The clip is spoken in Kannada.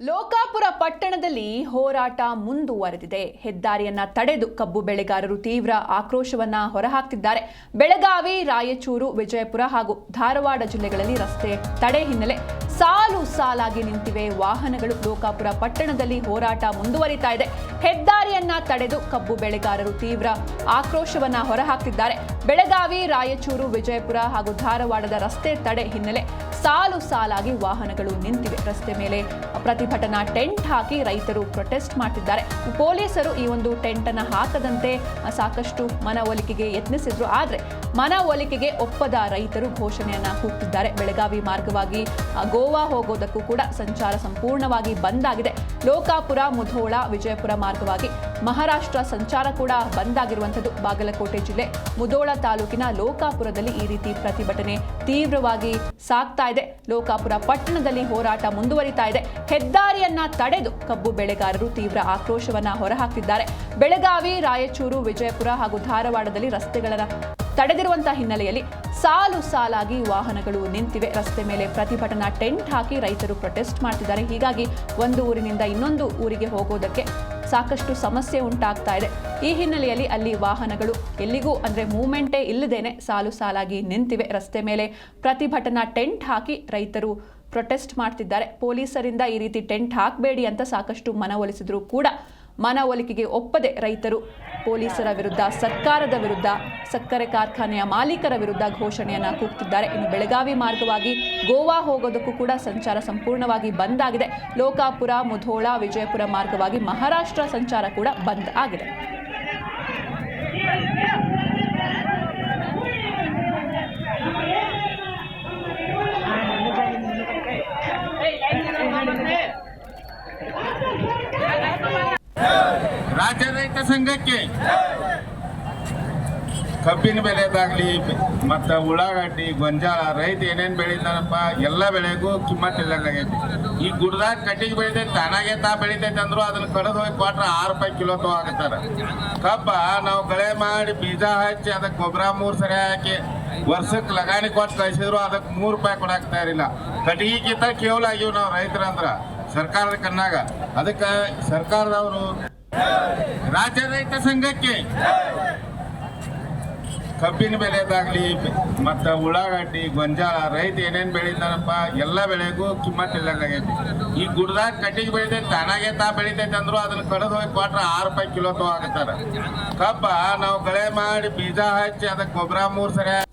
ಲೋಕಾಪುರ ಪಟ್ಟಣದಲ್ಲಿ ಹೋರಾಟ ಮುಂದುವರೆದಿದೆ. ಹೆದ್ದಾರಿಯನ್ನ ತಡೆದು ಕಬ್ಬು ಬೆಳೆಗಾರರು ತೀವ್ರ ಆಕ್ರೋಶವನ್ನ ಹೊರಹಾಕ್ತಿದ್ದಾರೆ. ಬೆಳಗಾವಿ, ರಾಯಚೂರು, ವಿಜಯಪುರ ಹಾಗೂ ಧಾರವಾಡ ಜಿಲ್ಲೆಗಳಲ್ಲಿ ರಸ್ತೆ ತಡೆ ಹಿನ್ನೆಲೆ ಸಾಲು ಸಾಲಾಗಿ ನಿಂತಿವೆ ವಾಹನಗಳು. ಲೋಕಾಪುರ ಪಟ್ಟಣದಲ್ಲಿ ಹೋರಾಟ ಮುಂದುವರಿತಾ ಇದೆ. ಹೆದ್ದಾರಿಯನ್ನ ತಡೆದು ಕಬ್ಬು ಬೆಳೆಗಾರರು ತೀವ್ರ ಆಕ್ರೋಶವನ್ನ ಹೊರಹಾಕ್ತಿದ್ದಾರೆ. ಬೆಳಗಾವಿ, ರಾಯಚೂರು, ವಿಜಯಪುರ ಹಾಗೂ ಧಾರವಾಡದ ರಸ್ತೆ ತಡೆ ಹಿನ್ನೆಲೆ ಸಾಲು ಸಾಲಾಗಿ ವಾಹನಗಳು ನಿಂತಿವೆ. ರಸ್ತೆ ಮೇಲೆ ಪ್ರತಿಭಟನಾ ಟೆಂಟ್ ಹಾಕಿ ರೈತರು ಪ್ರೊಟೆಸ್ಟ್ ಮಾಡ್ತಿದ್ದಾರೆ. ಪೊಲೀಸರು ಈ ಒಂದು ಟೆಂಟ್ ಅನ್ನು ಹಾಕದಂತೆ ಸಾಕಷ್ಟು ಮನವೊಲಿಕೆಗೆ ಯತ್ನಿಸಿದ್ರು. ಆದ್ರೆ ಮನವೊಲಿಕೆಗೆ ಒಪ್ಪದ ರೈತರು ಘೋಷಣೆಯನ್ನ ಕೂಗ್ತಿದ್ದಾರೆ. ಬೆಳಗಾವಿ ಮಾರ್ಗವಾಗಿ ಗೋವಾ ಹೋಗೋದಕ್ಕೂ ಕೂಡ ಸಂಚಾರ ಸಂಪೂರ್ಣವಾಗಿ ಬಂದ್ ಆಗಿದೆ. ಲೋಕಾಪುರ, ಮುಧೋಳ, ವಿಜಯಪುರ ಮಾರ್ಗವಾಗಿ ಮಹಾರಾಷ್ಟ್ರ ಸಂಚಾರ ಕೂಡ ಬಂದ್ ಆಗಿರುವಂಥದ್ದು. ಬಾಗಲಕೋಟೆ ಜಿಲ್ಲೆ, ಮುಧೋಳ ತಾಲೂಕಿನ ಲೋಕಾಪುರದಲ್ಲಿ ಈ ರೀತಿ ಪ್ರತಿಭಟನೆ ತೀವ್ರವಾಗಿ ಸಾಗ್ತಾ ಇದೆ. ಲೋಕಾಪುರ ಪಟ್ಟಣದಲ್ಲಿ ಹೋರಾಟ ಮುಂದುವರಿತಾ ಇದೆ. ಹೆದ್ದಾರಿಯನ್ನ ತಡೆದು ಕಬ್ಬು ಬೆಳೆಗಾರರು ತೀವ್ರ ಆಕ್ರೋಶವನ್ನ ಹೊರಹಾಕಿದ್ದಾರೆ ಬೆಳಗಾವಿ, ರಾಯಚೂರು, ವಿಜಯಪುರ ಹಾಗೂ ಧಾರವಾಡದಲ್ಲಿ ರಸ್ತೆಗಳ ತಡೆದಿರುವಂತಹ ಹಿನ್ನೆಲೆಯಲ್ಲಿ ಸಾಲು ಸಾಲಾಗಿ ವಾಹನಗಳು ನಿಂತಿವೆ. ರಸ್ತೆ ಮೇಲೆ ಪ್ರತಿಭಟನಾ ಟೆಂಟ್ ಹಾಕಿ ರೈತರು ಪ್ರೊಟೆಸ್ಟ್ ಮಾಡ್ತಿದ್ದಾರೆ. ಹೀಗಾಗಿ ಒಂದು ಊರಿನಿಂದ ಇನ್ನೊಂದು ಊರಿಗೆ ಹೋಗೋದಕ್ಕೆ ಸಾಕಷ್ಟು ಸಮಸ್ಯೆ ಉಂಟಾಗ್ತಾ ಇದೆ. ಈ ಹಿನ್ನೆಲೆಯಲ್ಲಿ ಅಲ್ಲಿ ವಾಹನಗಳು ಎಲ್ಲಿಗೂ ಅಂದ್ರೆ ಮೂವ್ಮೆಂಟೇ ಇಲ್ಲದೇನೆ ಸಾಲು ಸಾಲಾಗಿ ನಿಂತಿವೆ. ರಸ್ತೆ ಮೇಲೆ ಪ್ರತಿಭಟನಾ ಟೆಂಟ್ ಹಾಕಿ ರೈತರು ಪ್ರೊಟೆಸ್ಟ್ ಮಾಡ್ತಿದ್ದಾರೆ. ಪೊಲೀಸರಿಂದ ಈ ರೀತಿ ಟೆಂಟ್ ಹಾಕಬೇಡಿ ಅಂತ ಸಾಕಷ್ಟು ಮನವೊಲಿಸಿದ್ರು ಕೂಡ ಮನವೊಲಿಕೆಗೆ ಒಪ್ಪದೆ ರೈತರು ಪೊಲೀಸರ ವಿರುದ್ಧ, ಸರ್ಕಾರದ ವಿರುದ್ಧ, ಸಕ್ಕರೆ ಕಾರ್ಖಾನೆಯ ಮಾಲೀಕರ ವಿರುದ್ಧ ಘೋಷಣೆಯನ್ನು ಕೂಗ್ತಿದ್ದಾರೆ. ಇನ್ನು ಬೆಳಗಾವಿ ಮಾರ್ಗವಾಗಿ ಗೋವಾ ಹೋಗೋದಕ್ಕೂ ಕೂಡ ಸಂಚಾರ ಸಂಪೂರ್ಣವಾಗಿ ಬಂದ್ ಆಗಿದೆ. ಲೋಕಾಪುರ, ಮುಧೋಳ, ವಿಜಯಪುರ ಮಾರ್ಗವಾಗಿ ಮಹಾರಾಷ್ಟ್ರ ಸಂಚಾರ ಕೂಡ ಬಂದ್ ಆಗಿದೆ. ರೈತ ಸಂಘಕ್ಕೆ. ಕಬ್ಬಿನ ಬೆಲೆದಾಗ್ಲಿ ಮತ್ತ ಉಳ್ಳಾಗಡ್ಡಿ, ಗೊಂಜಾಳ, ರೈತ ಏನೇನ್ ಬೆಳಿತಾನಪ್ಪ, ಎಲ್ಲ ಬೆಳೆಗೂ ಕಿಮ್ಮತ್ ಇಲ್ಲದಾಗೈತಿ ಈ ಗುಡ್ದಾಗ ಕಟ್ಟಿಗೆ ಬೆಳಿತೈತೆ ತಾನಾಗೆ ತಾ ಬೆಳಿತೈತೆ ಅಂದ್ರು ಅದನ್ನ ಕಡದ್ ಹೋಗಿ ಕೊಟ್ರೆ ಆರು ರೂಪಾಯಿ ಕಿಲೋ ತಗೋತಾರ ಕಬ್ಬ ನಾವು ಕಳೆ ಮಾಡಿ ಬೀಜ ಹಚ್ಚಿ ಅದಕ್ಕೆ ಗೊಬ್ಬರ ಮೂರ್ ಸರಿ ಹಾಕಿ ವರ್ಷಕ್ಕೆ ಲಗಾಣಿ ಕೊಟ್ಟು ಕಳಿಸಿದ್ರು ಅದಕ್ಕೆ ಮೂರು ರೂಪಾಯಿ ಕೊಡಾಕ್ ತಯಾರಿಲ್ಲ ಕಟ್ಟಿಗೆಗಿಂತ ಕೇವಲ ಆಗಿವ್ ನಾವು ರೈತರಂದ್ರ ಸರ್ಕಾರದ ಕಣ್ಣಾಗ. ಅದಕ್ಕೆ ಸರ್ಕಾರದವರು ರಾಜ್ಯ ರೈತ ಸಂಘಕ್ಕೆ ಕಬ್ಬಿನ ಬೆಳೆದಾಗಲಿ ಮತ್ತ ಉಳ್ಳಾಗಡ್ಡಿ, ಗೊಂಜಾಳ, ರೈತ ಏನೇನ್ ಬೆಳಿತಾರಪ್ಪ, ಎಲ್ಲ ಬೆಳೆಗೂ ಕಿಮ್ಮತ್ ಇಲ್ಲಂಗಾಗೈತಿ. ಈ ಗುಡ್ದಾಗ ಕಟ್ಟಿಗೆ ಬೆಳಿತೈತೆ, ತಾನಾಗೆ ತಾ ಬೆಳಿತೈತೆ ಅಂದ್ರು ಅದನ್ನ ಕಡದ್ ಹೋಗಿ ಕೊಟ್ರೆ ಆರು ರೂಪಾಯಿ ಕಿಲೋ ತಗೋತಾರ ಕಬ್ಬ ನಾವು ಕಳೆ ಮಾಡಿ ಬೀಜ ಹಚ್ಚಿ ಅದಕ್ಕೆ ಗೊಬ್ಬರ ಮೂರ್ ಸರಿ